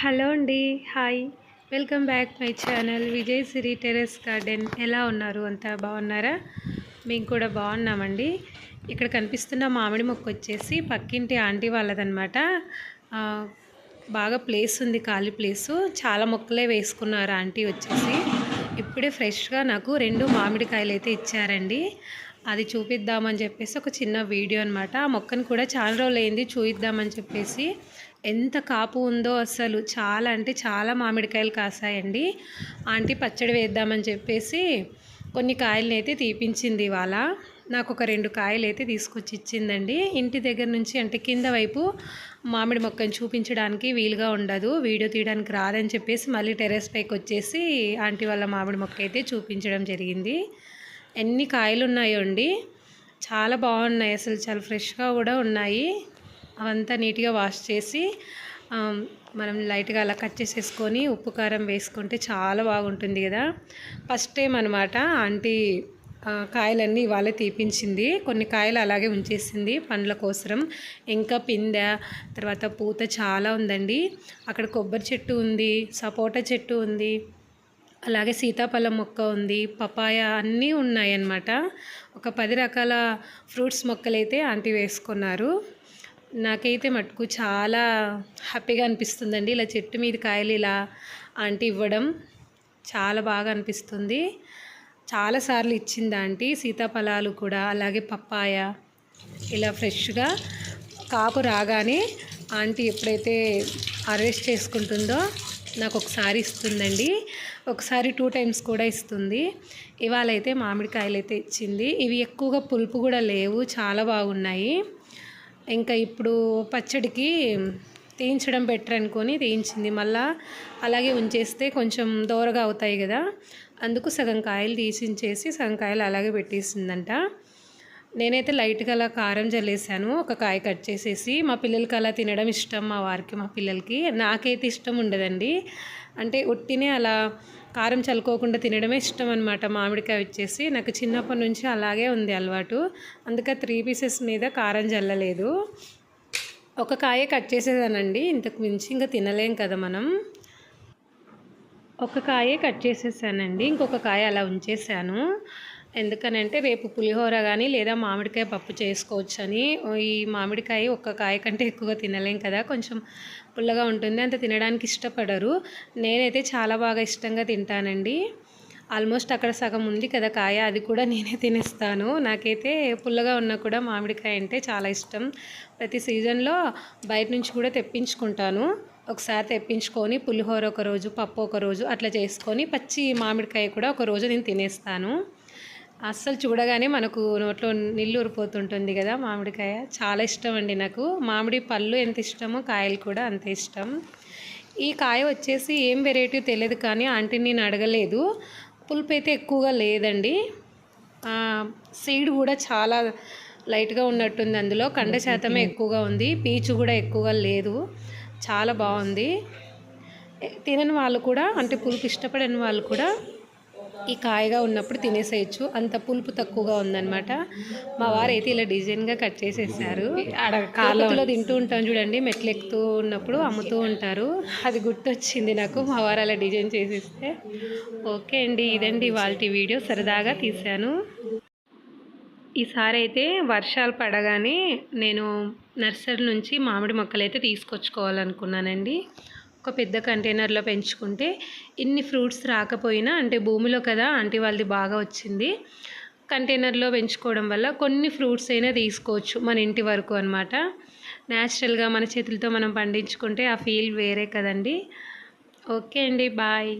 Hello అండి hi. Welcome back my channel Vijay Siri terrace garden. ఎలా ఉన్నారు? అంతా బాగున్నారా? మేము కూడా బాగున్నామండి. ఇక్కడ కనిపిస్తున్న మామిడి మొక్క వచ్చేసి పక్కింటి ఆంటీ వాళ్ళదనమాట బాగా ప్లేస్ ఉంది ఖాళీ ప్లేసు. చాలా మొక్కలే వేసుకున్నారు ఆంటీ వచ్చేసి. ఇప్పుడే ఫ్రెష్గా నాకు రెండు మామిడికాయలు అయితే ఇచ్చారండి. అది చూపిద్దామని చెప్పేసి ఒక చిన్న వీడియో అనమాట ఆ మొక్కను కూడా చాలా రోజులు అయింది చూపిద్దామని చెప్పేసి ఎంత కాపు ఉందో అసలు చాలా అంటే చాలా మామిడికాయలు కాసాయండి. ఆంటీ పచ్చడి వేద్దామని చెప్పేసి కొన్ని కాయలని అయితే తీపించింది ఇవాళ. నాకు ఒక రెండు కాయలు అయితే తీసుకొచ్చి ఇచ్చిందండి. ఇంటి దగ్గర నుంచి అంటే కింద వైపు మామిడి మొక్కను చూపించడానికి వీలుగా ఉండదు. వీడియో తీయడానికి రాదని చెప్పేసి మళ్ళీ టెర్రస్ పైకి వచ్చేసి ఆంటీ వాళ్ళ మామిడి మొక్క అయితే చూపించడం జరిగింది. ఎన్ని కాయలు ఉన్నాయో అండి. చాలా బాగున్నాయి అసలు చాలా ఫ్రెష్గా కూడా ఉన్నాయి. అవంతా నీట్గా వాష్ చేసి మనం లైట్గా అలా కట్ చేసేసుకొని ఉప్పు కారం వేసుకుంటే చాలా బాగుంటుంది కదా. ఫస్ట్ టైం అనమాట ఆంటీ కాయలన్నీ ఇవాళే తీపించింది. కొన్ని కాయలు అలాగే ఉంచేసింది పండ్ల కోసరం. ఇంకా పిందె తర్వాత పూత చాలా ఉందండి. అక్కడ కొబ్బరి చెట్టు ఉంది సపోటా చెట్టు ఉంది అలాగే సీతాఫలం మొక్క ఉంది పపాయ అన్నీ ఉన్నాయన్నమాట ఒక పది రకాల ఫ్రూట్స్ మొక్కలైతే ఆంటీ వేసుకున్నారు. నాకైతే మటుకు చాలా హ్యాపీగా అనిపిస్తుందండి. ఇలా చెట్టు మీద కాయలు ఇలా ఆంటీ ఇవ్వడం చాలా బాగా అనిపిస్తుంది. చాలాసార్లు ఇచ్చింది ఆంటీ. సీతాఫలాలు కూడా అలాగే పప్పాయ ఇలా ఫ్రెష్గా కాపు రాగానే ఆంటీ ఎప్పుడైతే అరెస్ట్ చేసుకుంటుందో నాకు ఒకసారి ఇస్తుందండి. ఒకసారి టూ టైమ్స్ కూడా ఇస్తుంది. ఇవాళ అయితే మామిడికాయలు అయితే ఇచ్చింది. ఇవి ఎక్కువగా పులుపు కూడా లేవు. చాలా బాగున్నాయి. ఇంకా ఇప్పుడు పచ్చడికి తీయించడం బెటర్ అనుకొని తీయించింది. మళ్ళా అలాగే ఉంచేస్తే కొంచెం దోరగా అవుతాయి కదా. అందుకు సగం కాయలు తీసించేసి సగం కాయలు అలాగే పెట్టేసిందంట. నేనైతే లైట్గా అలా కారం జల్లేసాను ఒక కాయ కట్ చేసేసి మా పిల్లలకి అలా తినడం ఇష్టం మా వారికి మా పిల్లలకి. నాకైతే ఇష్టం ఉండదండి. అంటే ఉట్టినే అలా కారం చల్లుకోకుండా తినడమే ఇష్టం అనమాట మామిడికాయ వచ్చేసి. నాకు చిన్నప్పటి నుంచి అలాగే ఉంది అలవాటు. అందుకే త్రీ పీసెస్ మీద కారం చల్లలేదు. ఒక కాయ కట్ చేసేదానండి ఇంతకు మించి ఇంకా తినలేం కదా మనం. ఒక కాయే కట్ చేసేసానండి. ఇంకొక కాయ అలా ఉంచేసాను. ఎందుకనంటే రేపు పులిహోర కానీ లేదా మామిడికాయ పప్పు చేసుకోవచ్చు అని ఈ మామిడికాయ ఒక్క కాయ కంటే ఎక్కువగా తినలేం కదా కొంచెం పుల్లగా ఉంటుంది అంత తినడానికి ఇష్టపడరు. నేనైతే చాలా బాగా ఇష్టంగా తింటానండి. ఆల్మోస్ట్ అక్కడ సగం ఉంది కదా కాయ అది కూడా నేనే తినేస్తాను. నాకైతే పుల్లగా ఉన్నా కూడా మామిడికాయ అంటే చాలా ఇష్టం. ప్రతి సీజన్లో బయట నుంచి కూడా తెప్పించుకుంటాను. ఒకసారి తెప్పించుకొని పులిహోర ఒక రోజు పప్పు ఒక రోజు అట్లా చేసుకొని పచ్చి మామిడికాయ కూడా ఒక రోజు నేను తినేస్తాను. అస్సలు చూడగానే మనకు నోట్లో నీళ్ళు ఊరిపోతుంటుంది కదా మామిడికాయ. చాలా ఇష్టం అండి నాకు. మామిడి పళ్ళు ఎంత ఇష్టమో కాయలు కూడా అంత ఇష్టం. ఈ కాయ వచ్చేసి ఏం వెరైటీ తెలియదు కానీ ఆంటీ నేను అడగలేదు. పులుపు అయితే ఎక్కువగా లేదండి. సీడ్ కూడా చాలా లైట్గా ఉన్నట్టుంది అందులో. కండ శాతమే ఎక్కువగా ఉంది. పీచు కూడా ఎక్కువగా లేదు. చాలా బాగుంది. తినని వాళ్ళు కూడా అంటే పులుపు ఇష్టపడని వాళ్ళు కూడా ఈ కాయగా ఉన్నప్పుడు తినేసేయచ్చు. అంత పులుపు తక్కువగా ఉందన్నమాట. మా వారు అయితే ఇలా డిజైన్గా కట్ చేసేసారు. కాళ్ళలో తింటూ ఉంటాం చూడండి మెట్లు ఎక్కుతూ ఉన్నప్పుడు అమ్ముతూ ఉంటారు. అది గుర్తొచ్చింది నాకు మా వారు అలా డిజైన్ చేసేస్తే. ఓకే అండి ఇదండి వాళ్ళ వీడియో. సరదాగా తీశాను. ఈసారి అయితే వర్షాలు పడగానే నేను నర్సరీ నుంచి మామిడి మొక్కలు అయితే తీసుకొచ్చుకోవాలనుకున్నానండి. ఒక పెద్ద కంటైనర్లో పెంచుకుంటే ఇన్ని ఫ్రూట్స్ రాకపోయినా అంటే భూమిలో కదా ఆంటీ వాళ్ళది బాగా వచ్చింది కంటైనర్లో పెంచుకోవడం వల్ల కొన్ని ఫ్రూట్స్ అయినా తీసుకోవచ్చు మన ఇంటి వరకు అనమాట న్యాచురల్గా మన చేతులతో మనం పండించుకుంటే ఆ ఫీల్ వేరే కదండి. ఓకే అండి బాయ్.